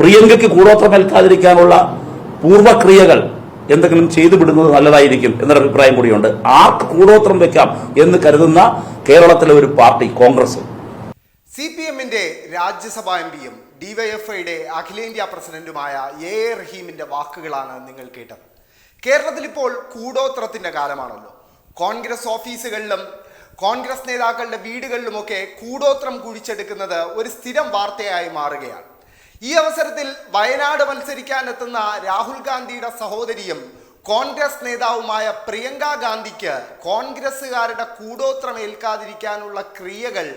പ്രിയങ്കയ്ക്ക് കൂടോത്രമേൽക്കാതിരിക്കാനുള്ള പൂർവക്രിയകൾ എന്തെങ്കിലും ചെയ്തു വിടുന്നത് നല്ലതായിരിക്കും എന്നൊരു അഭിപ്രായം കൂടിയുണ്ട്. ആർക്ക് കൂടോത്രം വെക്കാം എന്ന് കരുതുന്ന കേരളത്തിലെ ഒരു പാർട്ടി കോൺഗ്രസ്. സി പി എമ്മിന്റെ രാജ്യസഭാ എം പിയും ഡിവൈഎഫ്ഐയുടെ അഖിലേന്ത്യാ പ്രസിഡന്റുമായ എ എ റഹീമിന്റെ വാക്കുകളാണ് നിങ്ങൾ കേട്ടത്. കേരളത്തിൽ ഇപ്പോൾ കൂടോത്രത്തിന്റെ കാലമാണല്ലോ. കോൺഗ്രസ് ഓഫീസുകളിലും കോൺഗ്രസ് നേതാക്കളുടെ വീടുകളിലുമൊക്കെ കൂടോത്രം കുഴിച്ചെടുക്കുന്നത് ഒരു സ്ഥിരം വാർത്തയായി മാറുകയാണ്. ഈ അവസരത്തിൽ വയനാട് മത്സരിക്കാനെത്തുന്ന രാഹുൽ ഗാന്ധിയുടെ സഹോദരിയും കോൺഗ്രസ് നേതാവുമായ പ്രിയങ്ക ഗാന്ധിക്ക് കോൺഗ്രസ്സുകാരുടെ കൂടോത്രം ഏൽക്കാതിരിക്കാനുള്ള ക്രിയകൾ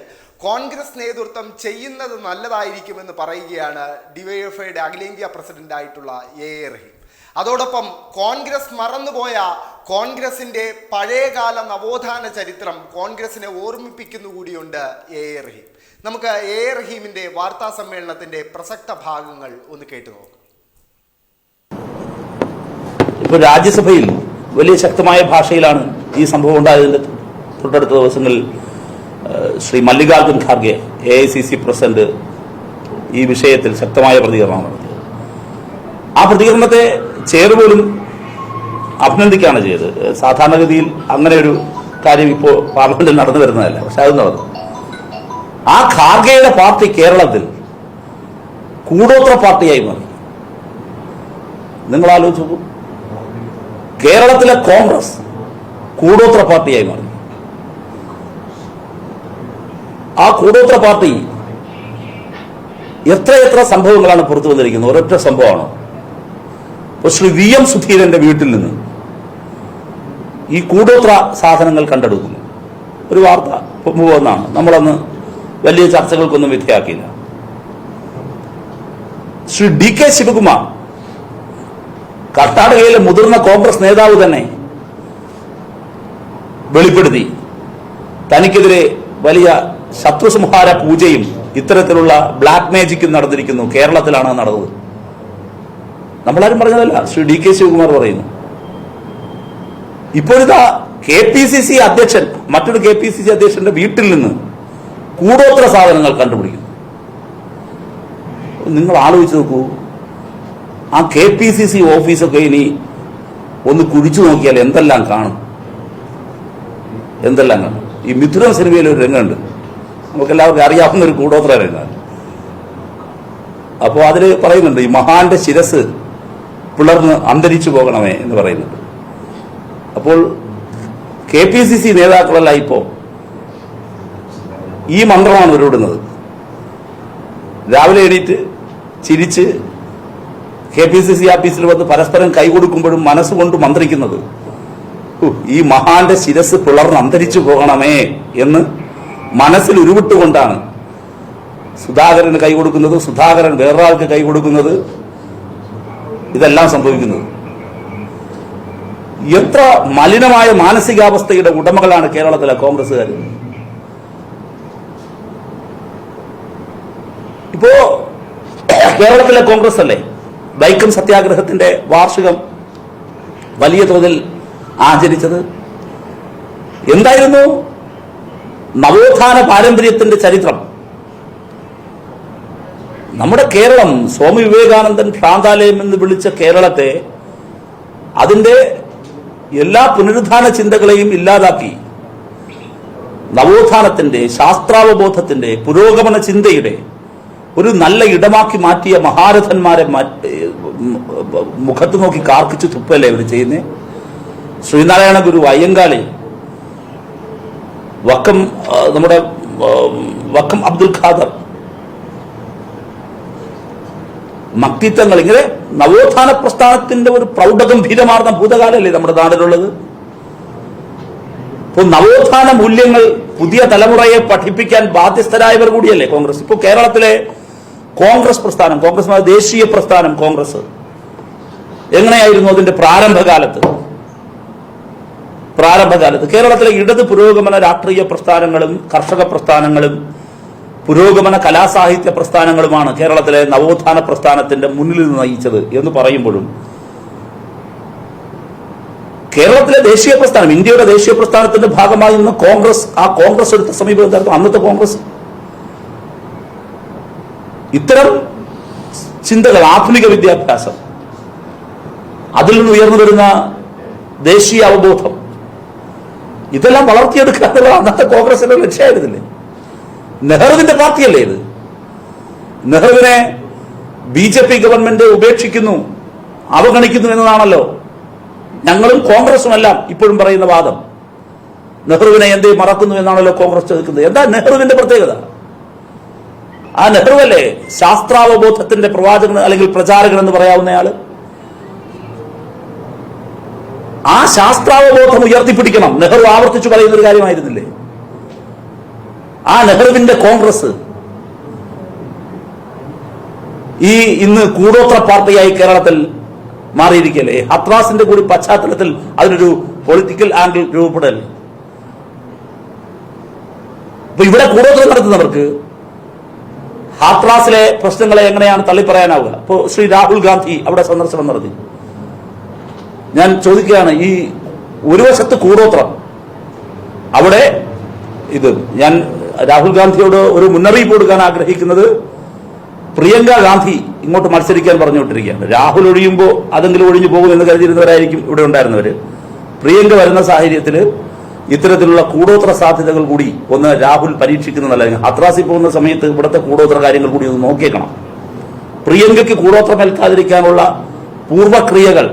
കോൺഗ്രസ് നേതൃത്വം ചെയ്യുന്നത് നല്ലതായിരിക്കുമെന്ന് പറയുകയാണ് ഡിവൈഎഫ്ഐയുടെ അഖിലേന്ത്യാ പ്രസിഡന്റായിട്ടുള്ള എ എ റഹീം. അതോടൊപ്പം കോൺഗ്രസ് മറന്നുപോയ കോൺഗ്രസിന്റെ പഴയകാല നവോത്ഥാന ചരിത്രം കോൺഗ്രസിനെ ഓർമ്മിപ്പിക്കുന്നു കൂടിയുണ്ട് എ എ റഹീം. നമുക്ക് എ എ റഹീമിന്റെ വാർത്താ സമ്മേളനത്തിന്റെ പ്രസക്ത ഭാഗങ്ങൾ ഒന്ന് കേട്ടു നോക്കാം. ഇപ്പോൾ രാജ്യസഭയിൽ വലിയ ശക്തമായ ഭാഷയിലാണ് ഈ സംഭവം ഉണ്ടായതിന്റെ തൊട്ടടുത്ത ദിവസങ്ങളിൽ Shri Mallikarjun Kharge A I C C president ഈ വിഷയത്തിൽ ശക്തമായ പ്രതികരണമാണ് നടത്തിയത്. ആ പ്രതികരണത്തെ ചേറുപോലും അഭിനന്ദിക്കുകയാണ് ചെയ്തത്. സാധാരണഗതിയിൽ അങ്ങനെ ഒരു കാര്യം ഇപ്പോൾ പാർലമെന്റിൽ നടന്നു വരുന്നതല്ല. പക്ഷെ അത് നടന്നു. ആ ഖാർഗെയുടെ പാർട്ടി കേരളത്തിൽ കൂടോത്ര പാർട്ടിയായി മാറി. നിങ്ങൾ ആലോചിച്ച് കേരളത്തിലെ കോൺഗ്രസ് കൂടോത്ര പാർട്ടിയായി മാറി. ആ കൂടോത്ര പാർട്ടി എത്രയെത്ര സംഭവങ്ങളാണ് പുറത്തു വന്നിരിക്കുന്നത്? ഒരൊറ്റ സംഭവമാണോ? ശ്രീ വി എം സുധീരന്റെ വീട്ടിൽ നിന്ന് ഈ കൂടോത്ര സാധനങ്ങൾ കണ്ടെടുക്കുന്നു. ഒരു വാർത്ത വന്നാണ് നമ്മളന്ന് വലിയ ചർച്ചകൾക്കൊന്നും വിധേയാക്കിയില്ല ശ്രീ ഡി കെ ശിവകുമാർ കർണാടകയിലെ മുതിർന്ന കോൺഗ്രസ് നേതാവ് തന്നെ വെളിപ്പെടുത്തി. തനിക്കെതിരെ വലിയ ശത്രുസംഹാര പൂജയും ഇത്തരത്തിലുള്ള ബ്ലാക്ക് മാജിക്കും നടന്നിരിക്കുന്നു. കേരളത്തിലാണ് നടന്നത്. നമ്മളാരും പറഞ്ഞതല്ല. ശ്രീ ഡി കെ ശിവകുമാർ പറയുന്നു. ഇപ്പോഴിതാ കെ പി സി സി അധ്യക്ഷൻ മറ്റൊരു കെ പി സി സി അധ്യക്ഷന്റെ വീട്ടിൽ നിന്ന് കൂടോത്ര സാധനങ്ങൾ കണ്ടുപിടിക്കുന്നു. നിങ്ങൾ ആലോചിച്ച് നോക്കൂ. ആ കെ പി സി സി ഓഫീസൊക്കെ ഇനി ഒന്ന് കുഴിച്ചു നോക്കിയാൽ എന്തെല്ലാം കാണും? എന്തെല്ലാം കാണും? ഈ മിഥുനം സിനിമയിൽ ഒരു രംഗമുണ്ട്. നമുക്കെല്ലാവർക്കും അറിയാവുന്ന ഒരു കൂടോത്ര രംഗമാണ്. അപ്പോൾ അതിൽ പറയുന്നുണ്ട് ഈ മഹാന്റെ ശിരസ് പിളർന്ന് അന്തരിച്ചു പോകണമേ എന്ന് പറയുന്നുണ്ട്. അപ്പോൾ കെ പി സി സി നേതാക്കളല്ല ഇപ്പോൾ ഈ മന്ത്രമാണ് ഉരുവിടുന്നത്. രാവിലെ എണീറ്റ് ചിരിച്ച് കെ പി സി സി ഓഫീസിൽ വന്ന് പരസ്പരം കൈകൊടുക്കുമ്പോഴും മനസ്സുകൊണ്ട് മന്ത്രിക്കുന്നത് ഈ മഹാന്റെ ശിരസ് പിളർന്ന് അന്തരിച്ചു പോകണമേ എന്ന് മനസ്സിൽ ഉരുവിട്ടുകൊണ്ടാണ് സുധാകരന് കൈ കൊടുക്കുന്നത് സുധാകരൻ വേറൊരാൾക്ക് കൈ കൊടുക്കുന്നത് ഇതെല്ലാം സംഭവിക്കുന്നത്. എത്ര മലിനമായ മാനസികാവസ്ഥയുടെ ഉടമകളാണ് കേരളത്തിലെ കോൺഗ്രസ്സുകാർ? ഇപ്പോ കേരളത്തിലെ കോൺഗ്രസ് അല്ലേ? വൈക്കം സത്യാഗ്രഹത്തിന്റെ വാർഷികം വലിയ തോതിൽ ആചരിച്ചത്. എന്തായിരുന്നു? നവോത്ഥാന പാരമ്പര്യത്തിന്റെ ചരിത്രം. നമ്മുടെ കേരളം സ്വാമി വിവേകാനന്ദൻ ഭ്രാന്താലയം എന്ന് വിളിച്ച കേരളത്തെ അതിന്റെ എല്ലാ പുനരുദ്ധാന ചിന്തകളെയും ഇല്ലാതാക്കി. നവോത്ഥാനത്തിന്റെ ശാസ്ത്രാവബോധത്തിന്റെ പുരോഗമന ചിന്തയുടെ ഒരു നല്ല ഇടമാക്കി മാറ്റിയ മഹാരഥന്മാരെ മുഖത്ത് നോക്കി കാർക്കിച്ച് തുപ്പല്ലേ ഇവർ ചെയ്യുന്നേ? ശ്രീനാരായണ ഗുരു അയ്യങ്കാളി വക്കം നമ്മുടെ വക്കം അബ്ദുൽ ഖാദർ മക്തിത്വങ്ങൾ ഇങ്ങനെ നവോത്ഥാന പ്രസ്ഥാനത്തിന്റെ ഒരു പ്രൗഢഗംഭീരമാർന്ന ഭൂതകാലല്ലേ നമ്മുടെ നാടിലുള്ളത് ഇപ്പോൾ നവോത്ഥാന മൂല്യങ്ങൾ പുതിയ തലമുറയെ പഠിപ്പിക്കാൻ ബാധ്യസ്ഥരായവർ കൂടിയല്ലേ കോൺഗ്രസ്? ഇപ്പോൾ കേരളത്തിലെ കോൺഗ്രസ് പ്രസ്ഥാനം കോൺഗ്രസ് ദേശീയ പ്രസ്ഥാനം കോൺഗ്രസ്. എങ്ങനെയായിരുന്നു അതിന്റെ പ്രാരംഭകാലത്ത്? പ്രാരംഭകാലത്ത് കേരളത്തിലെ ഇടത് പുരോഗമന രാഷ്ട്രീയ പ്രസ്ഥാനങ്ങളും കർഷക പ്രസ്ഥാനങ്ങളും പുരോഗമന കലാസാഹിത്യ പ്രസ്ഥാനങ്ങളുമാണ് കേരളത്തിലെ നവോത്ഥാന പ്രസ്ഥാനത്തിന്റെ മുന്നിൽ നിന്ന് നയിച്ചത് എന്ന് പറയുമ്പോഴും കേരളത്തിലെ ദേശീയ പ്രസ്ഥാനം ഇന്ത്യയുടെ ദേശീയ പ്രസ്ഥാനത്തിന്റെ ഭാഗമായി നിന്ന് കോൺഗ്രസ് ആ കോൺഗ്രസ് എടുത്ത സമീപം എന്തായിരുന്നു? അന്നത്തെ കോൺഗ്രസ്. ഇത്തരം ചിന്തകൾ ആധുനിക വിദ്യാഭ്യാസം അതിൽ നിന്ന് ഉയർന്നു വരുന്ന ദേശീയ അവബോധം ഇതെല്ലാം വളർത്തിയെടുക്കുക അന്നത്തെ കോൺഗ്രസിന്റെ ലക്ഷ്യമായിരുന്നില്ലേ നെഹ്റുവിന്റെ പാർട്ടിയല്ലേ ഇത്? നെഹ്റുവിനെ ബി ജെ പി ഗവൺമെന്റ് ഉപേക്ഷിക്കുന്നു അവഗണിക്കുന്നു എന്നതാണല്ലോ. ഞങ്ങളും കോൺഗ്രസുമെല്ലാം ഇപ്പോഴും പറയുന്ന വാദം. നെഹ്റുവിനെ എന്തേ മറക്കുന്നു എന്നാണല്ലോ കോൺഗ്രസ് ചോദിക്കുന്നത്. എന്താ നെഹ്റുവിന്റെ പ്രത്യേകത? ആ നെഹ്റുവല്ലേ ശാസ്ത്രാവബോധത്തിന്റെ പ്രവാചകൻ അല്ലെങ്കിൽ പ്രചാരകൻ എന്ന് പറയാവുന്നയാൾ? ആ ശാസ്ത്രാവബോധം ഉയർത്തിപ്പിടിക്കണം. നെഹ്റു ആവർത്തിച്ചു പറയുന്ന ഒരു കാര്യമായിരുന്നില്ലേ? ആ നെഹ്റുവിന്റെ കോൺഗ്രസ് ഈ ഇന്ന് കൂടോത്ര പാർട്ടിയായി കേരളത്തിൽ മാറിയിരിക്കല്ലേ? ഹത്രാസിന്റെ കൂടി പശ്ചാത്തലത്തിൽ അതിനൊരു പൊളിറ്റിക്കൽ ആംഗിൾ രൂപപ്പെടൽ. അപ്പൊ ഇവിടെ കൂടോത്രം നടത്തുന്നവർക്ക് ഹാത്രാസിലെ പ്രശ്നങ്ങളെ എങ്ങനെയാണ് തള്ളിപ്പറയാനാവുക? അപ്പോ ശ്രീ രാഹുൽ ഗാന്ധി അവിടെ സന്ദർശനം നടത്തി. ഞാൻ ചോദിക്കുകയാണ് ഈ ഒരു വശത്ത് കൂടോത്രം അവിടെ ഇത് ഞാൻ രാഹുൽ ഗാന്ധിയോട് ഒരു മുന്നറിയിപ്പ് കൊടുക്കാൻ ആഗ്രഹിക്കുന്നത് പ്രിയങ്ക ഗാന്ധി ഇങ്ങോട്ട് മത്സരിക്കാൻ പറഞ്ഞു വിട്ടിരിക്കുകയാണ് രാഹുൽ ഒഴിയുമ്പോൾ അതെങ്കിലും ഒഴിഞ്ഞു പോകുമെന്ന് കരുതിയിരുന്നവരായിരിക്കും ഇവിടെ ഉണ്ടായിരുന്നവർ പ്രിയങ്ക വരുന്ന സാഹചര്യത്തിൽ ഇത്തരത്തിലുള്ള കൂടോത്ര സാധ്യതകൾ കൂടി ഒന്ന് രാഹുൽ പരീക്ഷിക്കുന്നതല്ല. ഹത്രാസിൽ പോകുന്ന സമയത്ത് ഇവിടുത്തെ കൂടോത്ര കാര്യങ്ങൾ കൂടി ഒന്ന് നോക്കിയേക്കണം. പ്രിയങ്കയ്ക്ക് കൂടോത്രം ഏൽക്കാതിരിക്കാനുള്ള പൂർവക്രിയകൾ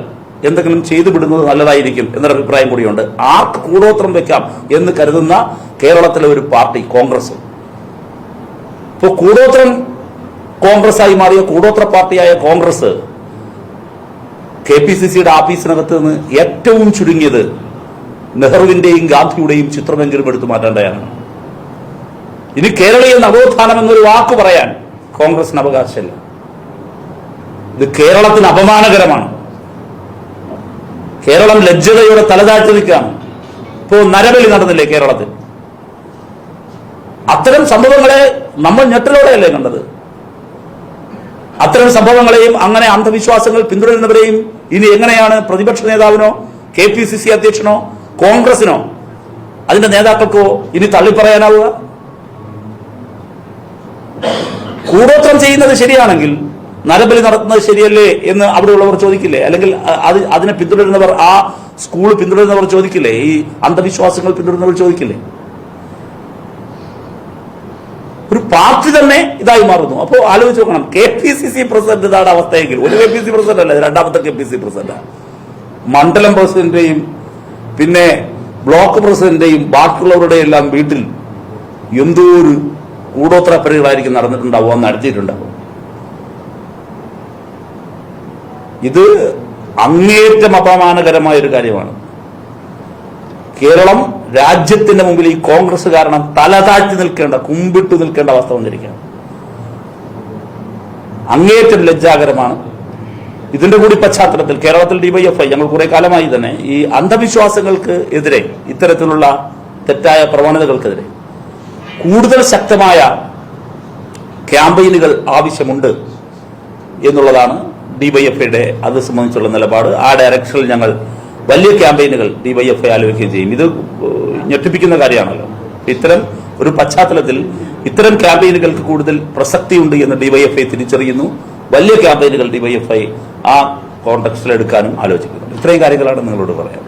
എന്തെങ്കിലും ചെയ്തു വിടുന്നത് നല്ലതായിരിക്കും എന്നൊരു അഭിപ്രായം കൂടിയുണ്ട്. ആർക്ക് കൂടോത്രം വെക്കാം എന്ന് കരുതുന്ന കേരളത്തിലെ ഒരു പാർട്ടി കോൺഗ്രസ്. ഇപ്പോൾ കൂടോത്രൻ കോൺഗ്രസ് ആയി മാറിയ കൂടോത്ര പാർട്ടിയായ കോൺഗ്രസ് കെ പി സി സിയുടെ ആഫീസിനകത്ത് നിന്ന് ഏറ്റവും ചുരുങ്ങിയത് നെഹ്റുവിന്റെയും ഗാന്ധിയുടെയും ചിത്രമെങ്കിലും എടുത്തു മാറ്റേണ്ടതാണ്. ഇനി കേരളീയ നവോത്ഥാനം എന്നൊരു വാക്ക് പറയാൻ കോൺഗ്രസിന് അവകാശമില്ല. ഇത് കേരളത്തിന് അപമാനകരമാണ്. കേരളം ലജ്ജതയോടെ തലതാഴ്ത്തി നിൽക്കുകയാണ്. ഇപ്പോൾ നരബലി നടന്നില്ലേ കേരളത്തിൽ? അത്തരം സംഭവങ്ങളെ നമ്മൾ ഞെട്ടലോടെയല്ലേ കണ്ടത്? അത്തരം സംഭവങ്ങളെയും അങ്ങനെ അന്ധവിശ്വാസങ്ങൾ പിന്തുടരുന്നവരെയും ഇനി എങ്ങനെയാണ് പ്രതിപക്ഷ നേതാവിനോ കെ പി സി സി അധ്യക്ഷനോ കോൺഗ്രസിനോ അതിന്റെ നേതാക്കൾക്കോ ഇനി തള്ളിപ്പറയാനാവുക? കൂടോത്രം ചെയ്യുന്നത് ശരിയാണെങ്കിൽ നരബലി നടത്തുന്നത് ശരിയല്ലേ എന്ന് അവിടെയുള്ളവർ ചോദിക്കില്ലേ? അല്ലെങ്കിൽ അത് അതിനെ പിന്തുടരുന്നവർ ആ സ്കൂൾ പിന്തുടരുന്നവർ ചോദിക്കില്ലേ? ഈ അന്ധവിശ്വാസങ്ങൾ പിന്തുടരുന്നവർ ചോദിക്കില്ലേ? ഒരു പാർട്ടി തന്നെ ഇതായി മാറുന്നു. അപ്പോൾ ആലോചിച്ച് നോക്കണം. K P C C president ഇതാണ് അവസ്ഥയെങ്കിൽ. ഒരു കെ പി സി പ്രസിഡന്റ് അല്ല രണ്ടാമത്തെ കെ പി സി പ്രസിഡന്റ് മണ്ഡലം പ്രസിഡന്റിന്റെയും പിന്നെ ബ്ലോക്ക് പ്രസിഡന്റിന്റെയും ബാക്കിയുള്ളവരുടെ എല്ലാം വീട്ടിൽ എന്തോ ഒരു കൂടോത്ര പരികളായിരിക്കും നടന്നിട്ടുണ്ടാവുക നടത്തിയിട്ടുണ്ടാവും ഇത് അങ്ങേറ്റം അപമാനകരമായ ഒരു കാര്യമാണ്. കേരളം രാജ്യത്തിന്റെ മുമ്പിൽ ഈ കോൺഗ്രസ് കാരണം തല താഴ്ത്തി നിൽക്കേണ്ട കുമ്പിട്ടു നിൽക്കേണ്ട അവസ്ഥ വന്നിരിക്കുകയാണ്. അങ്ങേറ്റം ലജ്ജാകരമാണ്. ഇതിന്റെ കൂടി പശ്ചാത്തലത്തിൽ കേരളത്തിൽ ഡിവൈഎഫ്ഐ ഞങ്ങൾ കുറെ കാലമായി തന്നെ ഈ അന്ധവിശ്വാസങ്ങൾക്ക് എതിരെ ഇത്തരത്തിലുള്ള തെറ്റായ പ്രവണതകൾക്കെതിരെ കൂടുതൽ ശക്തമായ ക്യാമ്പയിനുകൾ ആവശ്യമുണ്ട് എന്നുള്ളതാണ് ഡിവൈഎഫ്ഐയുടെ അത് സംബന്ധിച്ചുള്ള നിലപാട്. ആ ഡയറക്ഷനിൽ ഞങ്ങൾ വലിയ ക്യാമ്പയിനുകൾ ഡിവൈഎഫ്ഐ ആലോചിക്കുകയും ചെയ്യും. ഇത് ഞെട്ടിപ്പിക്കുന്ന കാര്യമാണല്ലോ. ഇത്തരം ഒരു പശ്ചാത്തലത്തിൽ ഇത്തരം ക്യാമ്പയിനുകൾക്ക് കൂടുതൽ പ്രസക്തിയുണ്ട് എന്ന് ഡിവൈഎഫ്ഐ തിരിച്ചറിയുന്നു. വലിയ ക്യാമ്പയിനുകൾ ഡിവൈഎഫ്ഐ ആ കോണ്ടക്സ്റ്റിൽ എടുക്കാനും ആലോചിക്കുന്നു ഇത്രയും കാര്യങ്ങളാണ് നിങ്ങളോട് പറയാം